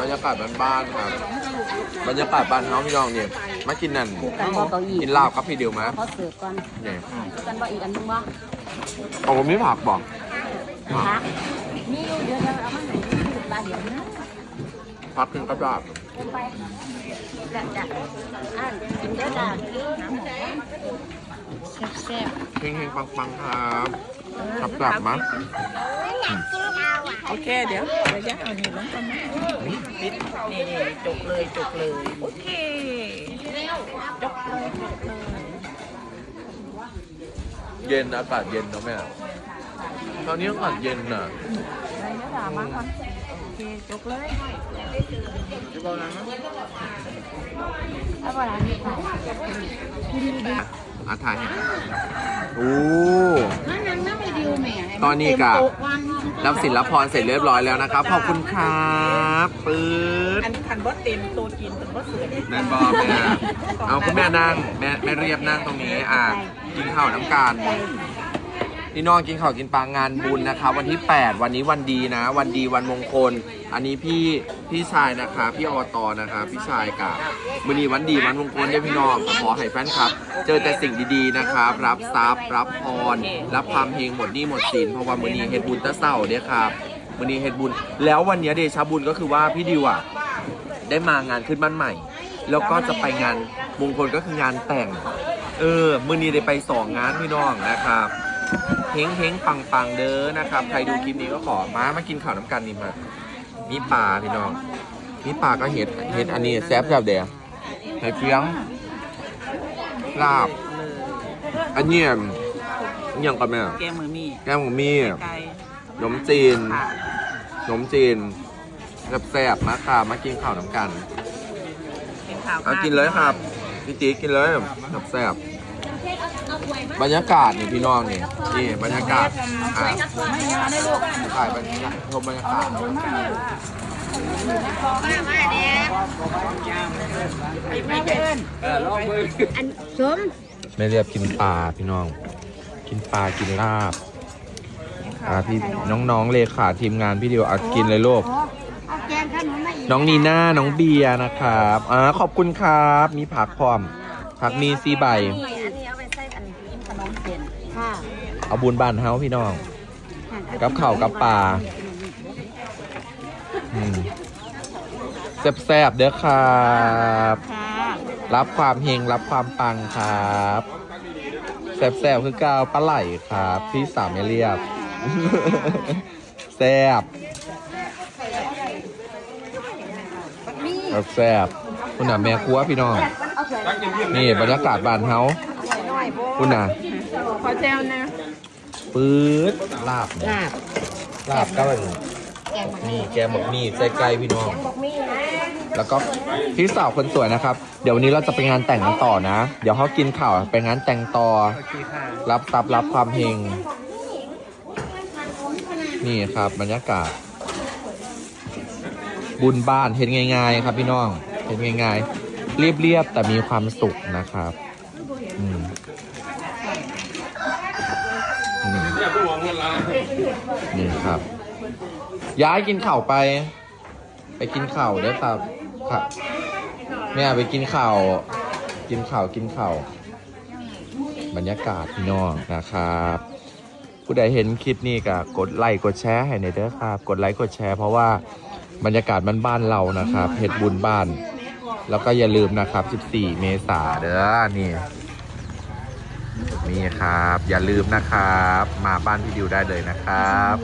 บรรยากาศบ้านๆครับ บรรยากาศบ้านเฮาพี่น้องเนี่ยมากินนั่นกันบ่เก้าอี้กินลาบครับพี่เดียวมาเขาเสิร์ฟก่อนเนี่ยกันบ่อีกอันนึงบ่เอาผมไม่ผักบอกพักมีอยู่เดี๋ยวเดี๋ยวเอามาให้ดูปลาเดี๋ยวนะผักขึ้นกระดาษเดินไปจะจะอ่านกินเด้อจ้าแซ่บเฮงๆปังๆครับขับกลับมา โอเค เดี๋ยวระยะเอานี่ลงกันนะปิดนี่นี่จบเลยจบเลย โอเคจบเลยจบเลยเย็นอากาศเย็นเนาะแม่ตอนนี้อากาศเย็นน่ะระยะดามาก่อนโอเคจบเลยๆแล้วเวลานี้ค่ะอาถ่ายให้โอ้นั่นนั่นนั่นไม่ดิวแหม่ตอนนี้กะ เต็มโต๊ะวันรับศิลปรเสร็จเรียบร้อยแล้วนะครับ ขอบคุณครับปื๊ดอันคันบดเต็มตัวกินเป็นบดเสือแม่บอแม่เอาคุณแม่นั่งแม่แม่เรียบนั่งตรงนี้อะกินข้าวน้ำกัน พี่น้องกินข้าวกินปลางานบุญนะครับวันที่ 8 วันนี้วันดีนะ วันดีวันมงคล อันนี้พี่พี่ชายนะคะ พี่อตนะคะ พี่ชายกับมือนีวันดีวันมงคลเนี่ยพี่น้องขอให้แฟนครับ เจอแต่สิ่งดีๆนะครับรับทรัพย์รับพร รับความเฮงหมดหนี้หมดสินเพราะว่ามือนี้เฮ็ดบุญตะเศร้าเนี่ยครับมือนี้เฮ็ดบุญ แล้ววันนี้เดชะบุญก็คือว่าพี่ดิวอะได้มางานขึ้นบ้านใหม่ แล้วก็จะไปงานมงคลก็คืองานแต่ง เออมือนี้ได้ไปสองงานพี่น้องนะครับ เฮงเฮงปังปังเด้อนะครับ ใครดูคลิปนี้ก็ขอมามากินข้าวน้ำกันนี่มามีปลาพี่น้อง มีปลาก็เห็ดเห็ดอันนี้แซ่บแบบเดียวเห็ดเฟียงลาบ อันเนี้ยอันยังกับแม่แกงมือมีแก้มหมูมี่ไก่ขนมจีนค่ะขนมจีนแซ่บๆมาค่ะมากินข้าวน้ำกันกินข้าวเอากินเลยครับพี่ตีกินเลยแบบแซ่บ บรรยากาศนี่พี่น้องนี่นี่บรรยากาศอะไม่ยาได้ลูกถ่ายบรรยากาศชมบรรยากาศอันสมไม่เรียบกินปลาพี่น้อง กินปลากินลาบอ่าพี่น้องๆเลขาทีมงานพี่เดียวอัดกินเลยลูกเอาแกงขนมมาอีกน้องนีน่า น้องเบียร์นะครับ อ่า ขอบคุณครับ มีผักพร้อม ผักมีซีใบ กินขนมเส้นค่ะเอาบุญบ้านเฮาพี่น้อง กับข้าวกับปลาอืมแซ่บๆเด้อครับค่ะรับความเฮงรับความปังครับแซ่บๆคือกาวปลาไหลครับพี่สาวไม่เรียบแซ่บแบบแซ่บคุณน่ะแม่ครัวพี่น้อง นี่บรรยากาศบ้านเฮา คุณน่ะขอแจวนะปื๊ดลาบเนี่ยลาบลาบก็เป็นแกงมันนี่แกงหมกมีใส่ไก่พี่น้องบอกมีนะแล้วก็พี่สาวคนสวยนะครับ เดี๋ยววันนี้เราจะไปงานแต่งกันต่อนะ เดี๋ยวเขากินข่าวไปงานแต่งต่อ รับทรัพย์รับความเฮง นี่ครับบรรยากาศ บุญบ้านเห็นง่าย ๆ ครับพี่น้อง เห็นง่ายๆ เรียบๆแต่มีความสุขนะครับ อืมอืม นี่ครับ ย้ายกินข่าไป ไปกินข่าเด้อครับครับแม่ไปกินข่ากินข่ากินข่าบรรยากาศพี่น้องนะครับ ผู้ใดเห็นคลิปนี้ก็กดไลค์กดแชร์ให้ในเด้อครับ กดไลค์กดแชร์เพราะว่าบรรยากาศบ้านบ้านเรานะครับเฮ็ดบุญบ้าน แล้วก็อย่าลืมนะครับ 14 เมษาเด้อนี่ นี่ครับ อย่าลืมนะครับ มาบ้านพี่ดิวได้เลยนะครับ